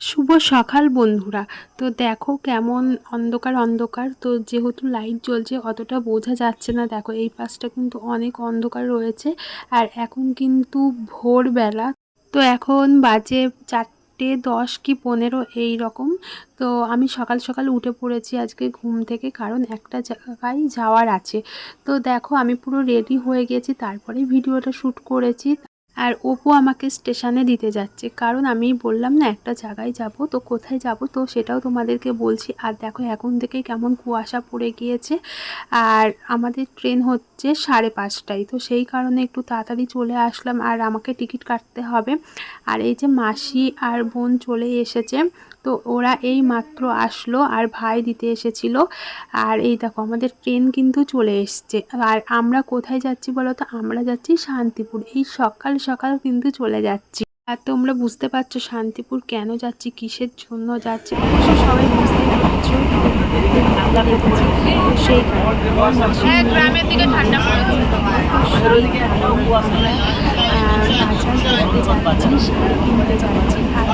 শুভ সকাল বন্ধুরা। তো দেখো কেমন অন্ধকার অন্ধকার। তো যেহেতু লাইট জ্বলছে, অতটা বোঝা যাচ্ছে না। দেখো এই পাশটা কিন্তু অনেক অন্ধকার রয়েছে। আর এখন কিন্তু ভোরবেলা। তো এখন বাজে চারটে দশ কি পনেরো এই রকম তো আমি সকাল সকাল উঠে পড়েছি আজকে ঘুম থেকে, কারণ একটা জায়গায় যাওয়ার আছে। তো দেখো আমি পুরো রেডি হয়ে গেছি তারপরে ভিডিওটা শ্যুট করেছি। আর অপু আমাকে স্টেশনে দিতে যাচ্ছে। কারণ আমি বললাম না, একটা জায়গায় যাব। তো কোথায় যাব? তো সেটাও তোমাদেরকে বলছি। আর দেখো, এখন থেকে কেমন কুয়াশা পড়ে গিয়েছে। আর আমাদের ট্রেন হচ্ছে সাড়ে পাঁচটায়। তো সেই কারণে একটু তাড়াতাড়ি চলে আসলাম। আর আমাকে টিকিট কাটতে হবে। আর এই যে মাসি আর বোন চলে এসেছে। তো ওরা এই মাত্র আসলো আর ভাই দিতে এসেছিল। আর এই দেখো, আমাদের ট্রেন কিন্তু চলে এসছে। আর আমরা কোথায় যাচ্ছি বলো তো? আমরা যাচ্ছি শান্তিপুর। এই সকাল সকাল কিন্তু চলে যাচ্ছি। আর তোমরা বুঝতে পারছ শান্তিপুর কেন যাচ্ছি কিসের জন্য যাচ্ছি? সবাই বুঝতে পারছ সেই হ্যাঁ গ্রামের দিকে ঠান্ডা বাজার করতে যাচ্ছি শাড়ি কিনতে যাচ্ছি। আর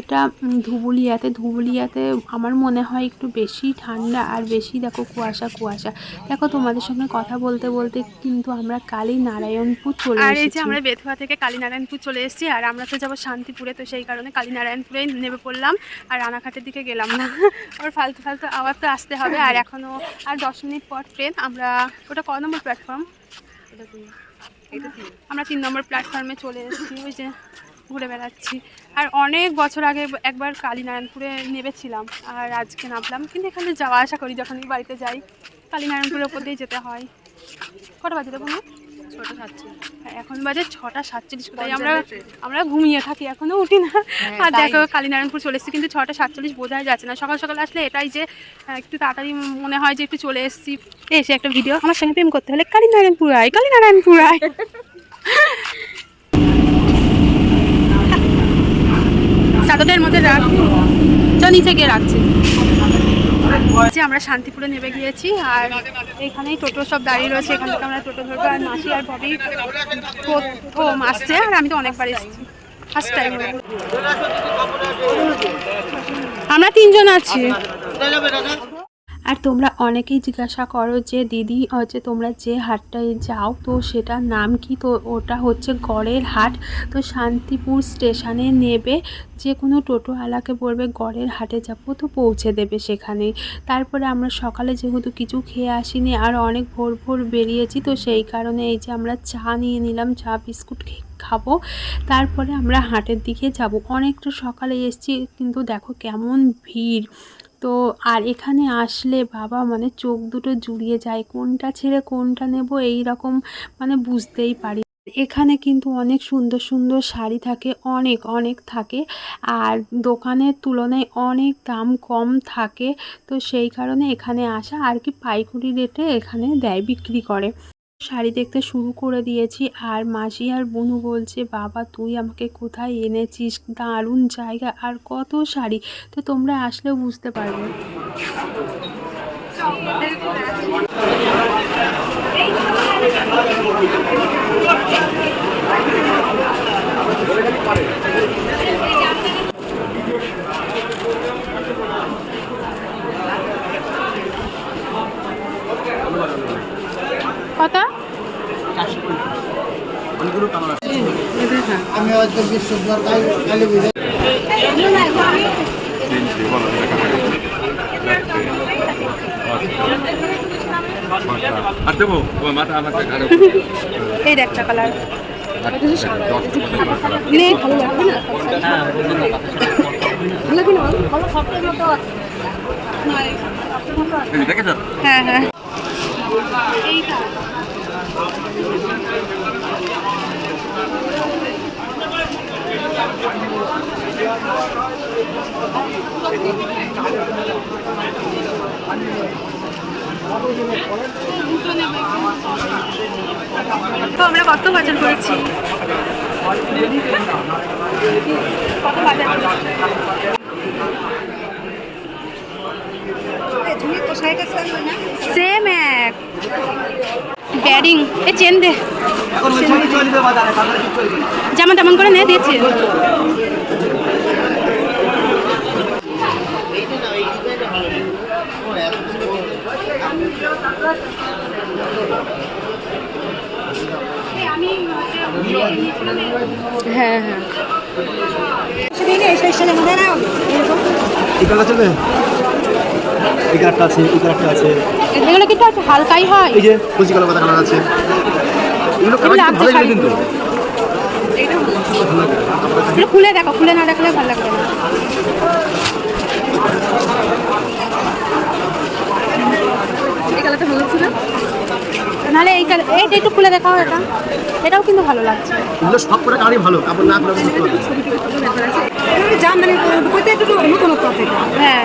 এটা ধুবুলিয়াতে ধুবুলিয়াতে আমার মনে হয় একটু বেশি ঠান্ডা আর বেশি দেখো কুয়াশা কুয়াশা। দেখো তোমাদের সঙ্গে কথা বলতে বলতে কিন্তু আমরা কালী নারায়ণপুর চলে আর এই যে আমরা বেথুয়া থেকে কালীনারায়ণপুর চলে এসেছি আর আমরা তো যাব শান্তিপুরে তো সেই কারণে কালী কালীনারায়ণপুরে নেমে পড়লাম আর রানাঘাটের দিকে গেলাম না। ওর ফালতু ফালতু আবার তো আসতে হবে। আর এখনও আর দশ মিনিট পর ট্রেন আমরা ওটা ক নম্বর প্ল্যাটফর্ম? আমরা তিন নম্বর প্ল্যাটফর্মে চলে এসেছি। ওই যে ঘুরে বেড়াচ্ছি। আর অনেক বছর আগে একবার কালীনারায়ণপুরে নেমেছিলাম আর আজকে নামলাম। কিন্তু এখানে যাওয়া আসা করি যখন আমি বাড়িতে যাই কালীনারায়ণপুরের ওপর দিয়ে যেতে হয়। কটা বাজে দেখুন ছটা সাতচল্লিশ। হ্যাঁ, এখন বাজে ছটা সাতচল্লিশ। কোথায় আমরা আমরা ঘুমিয়ে থাকি এখনও উঠি না। আর তাই। দেখো কালীনারায়ণপুর চলে এসেছি কিন্তু ছটা সাতচল্লিশ বোঝাই যাচ্ছে না। সকাল সকাল আসলে এটাই যে একটু তাড়াতাড়ি মনে হয় যে একটু চলে এসেছি। এসে একটা ভিডিও আমার সঙ্গে প্রেম করতে হলে কালীনারায়ণপুর আয় কালীনারায়ণপুর আয়। চাদরের মধ্যে রাখ। চ নিচে গিয়ে রাখছি। আমরা শান্তিপুরে নেমে গিয়েছি, আর এখানেই টোটো সব দাঁড়িয়ে রয়েছে। এখান থেকে আমরা টোটো ধরবো, আর মাসি আর ববি প্রথম আসছে, আর আমি তো অনেকবার এসেছি। ফার্স্ট টাইম আমরা তিনজন আছি। আর তোমরা অনেকেই জিজ্ঞাসা করো যে, দিদি, হচ্ছে তোমরা যে হাটটায় যাও, তো সেটার নাম কি? তো ওটা হচ্ছে গড়ের হাট। তো শান্তিপুর স্টেশনে নেবে, যে কোনো টোটোওয়ালাকে বলবে, গড়ের হাটে যাব, তো পৌঁছে দেবে সেখানে তারপরে আমরা সকালে যেহেতু কিছু খেয়ে আসিনি, আর অনেক ভোর ভোর বেরিয়েছি, তো সেই কারণে এই যে আমরা চা নিয়ে নিলাম, চা, বিস্কুট খাব। তারপরে আমরা হাটের দিকে যাব। অনেকটা সকালে এসেছি, কিন্তু দেখো কেমন ভিড়। তো আর এখানে আসলে বাবা মানে চোখ দুটো জুড়িয়ে যায়, কোনটা ছেড়ে কোনটা নেব এই রকম মানে বুঝতেই পারি এখানে কিন্তু অনেক সুন্দর সুন্দর শাড়ি থাকে, অনেক অনেক থাকে আর দোকানের তুলনায় অনেক দাম কম থাকে। তো সেই কারণে এখানে আসা আর কি পাইকারি রেটে এখানে দেয়, বিক্রি করে। শাড়ি দেখতে শুরু করে দিয়েছি। আর মাসি আর বনু বলছে, বাবা, তুই আমাকে কোথায় এনেছিস? দারুণ জায়গা। আর কত শাড়ি? তো তোমরা আসলেও বুঝতে পারবে আমি হয়তো বিশ্বদ্বার কালী পুজো আর দেবো ও মাথা আমার কারও এই একটা কালার নে ভালো লাগবে না? লাগবে না? ভালো সফটের মতো দেখেছ? হ্যাঁ হ্যাঁ। এইটা। তো আমরা কত বাজার করেছি? কত বাজার সেম এক। ব্যারিং এ চেন দে। জামা তেমন করে নে দিয়েছে। হ্যাঁ হ্যাঁ। আমাদের এরকম এই কালারটা আছে এই কালারটা আছে। এগুলো কিন্তু একটু হালকাই হয়। এই যে কচি কালো পাতা কালার আছে। এগুলো কালার ভালো শাড়ি। কিন্তু। খুলে দেখো খুলে না দেখলে ভালো লাগবে না। এই কালারটা ভালো লাগছে নাহলে এই কালার এইটা একটু খুলে দেখাও এটা। এটাও কিন্তু ভালো লাগছে। এগুলো সব করে কালারই ভালো কাপড় না খুলে বুঝতে পারবে হ্যাঁ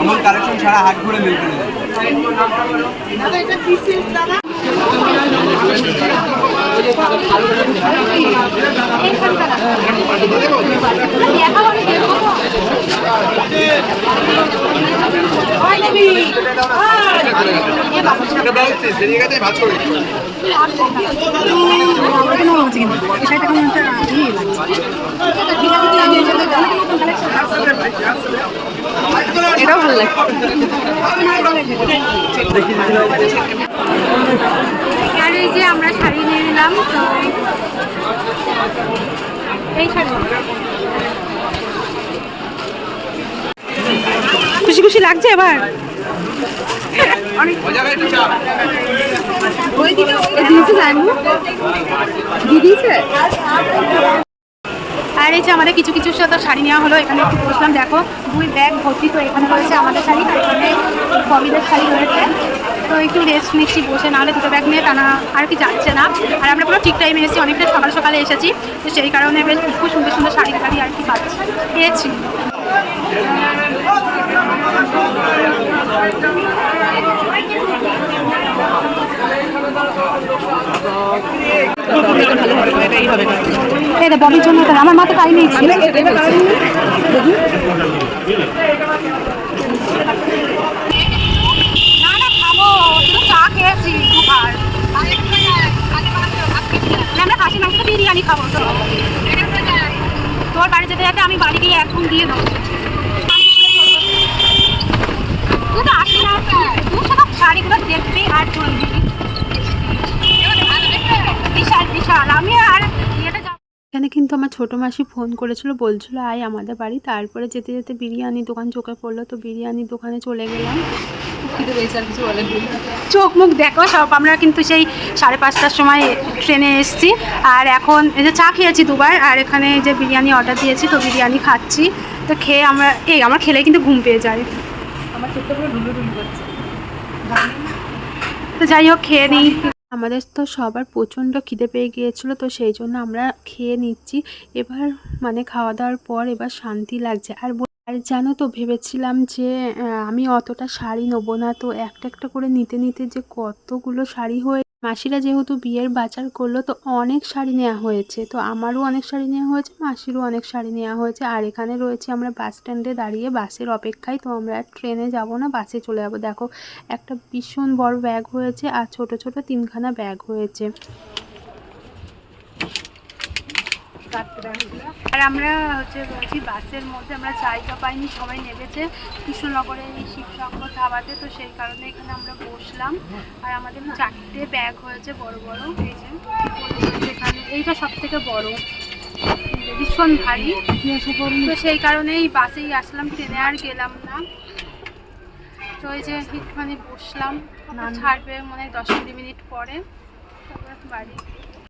আমার কালেকশন সারা হাট ঘুরে গেছে ভাজ করি এটাও ভালো লাগে। আর এই যে আমরা শাড়ি নিয়ে নিলাম তো এই শাড়ি। খুশি খুশি লাগছে এবার? দিয়ে দিয়েছে? আর এই যে আমাদের কিছু কিছু সাথে শাড়ি নেওয়া হলো, এখানে একটু বসলাম। দেখো, দুই ব্যাগ ভর্তি তো এখানে রয়েছে আমাদের শাড়ি আর এখানে ববিদের শাড়ি রয়েছে। তো একটু রেস্ট নিচ্ছি, বসে নাহলে দুটো ব্যাগ নিয়ে টানা আর কি যাচ্ছে না। আর আমরা পুরো ঠিক টাইমে এসেছি, অনেকটা সকাল সকালে এসেছি, তো সেই কারণে বেশ খুব সুন্দর সুন্দর শাড়ি টাড়ি আর কি পাচ্ছি, পেয়েছি। এই ববির জন্য এটা- আমার মা তো টাইম ছিল না না খাব শুধু চা খেয়েছি দুবার না, আমরা মাংস বিরিয়ানি খাব তো তোর বাড়ি যেতে যেতে আমি বাড়ি গিয়ে এখন দিয়ে দেবো তুই তো আসবি না তুই শুধু শাড়িগুলো দেখবি আর চলবি বিশাল বিশাল। আমি আর এখানে কিন্তু আমার ছোটো মাসি ফোন করেছিল বলছিল আয় আমাদের বাড়ি। তারপরে যেতে যেতে বিরিয়ানি দোকান চোখে পড়ল তো বিরিয়ানির দোকানে চলে গেলাম। চোখ মুখ দেখো সব আমরা কিন্তু সেই সাড়ে পাঁচটার সময় ট্রেনে এসেছি। আর এখন এই যে চা খেয়েছি দুবার আর এখানে যে বিরিয়ানি অর্ডার দিয়েছি তো বিরিয়ানি খাচ্ছি। তো খেয়ে আমরা এই আমার খেলে কিন্তু ঘুম পেয়ে যায়। আমার তো যাই হোক খেয়ে নিই। আমাদের তো সবার প্রচণ্ড খিদে পেয়ে গিয়েছিল, তো সেই জন্য আমরা খেয়ে নিচ্ছি। এবার মানে খাওয়া দাওয়ার পর এবার শান্তি লাগছে। আর আর জানো তো, ভেবেছিলাম যে আমি অতটা শাড়ি নেব না, তো একটা একটা করে নিতে নিতে যে কতগুলো শাড়ি হয়ে মাসিরা যেহেতু বিয়ের বাজার করল, তো অনেক শাড়ি নেওয়া হয়েছে। তো আমারও অনেক শাড়ি নেওয়া হয়েছে, মাসিরও অনেক শাড়ি নেওয়া হয়েছে। আর এখানে রয়েছে আমরা বাস স্ট্যান্ডে দাঁড়িয়ে বাসের অপেক্ষায়। তো আমরা ট্রেনে যাব না, বাসে চলে যাব। দেখো, একটা ভীষণ বড় ব্যাগ হয়েছে আর ছোট ছোট তিনখানা ব্যাগ হয়েছে। আর আমরা হচ্ছে বলছি বাসের মধ্যে আমরা জায়গা পাইনি সবাই নেমেছে। কৃষ্ণনগরের এই শিবসঙ্গ ধাবাতে তো সেই কারণে এখানে আমরা বসলাম। আর আমাদের চারটে ব্যাগ হয়েছে বড় বড় এই যে এখানে এইটা সব থেকে বড় ভীষণ ভারী। তো সেই কারণেই বাসেই আসলাম ট্রেনে আর গেলাম না। তো এই যে একটুখানি বসলাম। ছাড়বে মনে দশ কুড়ি মিনিট পরে। তারপরে বাড়ি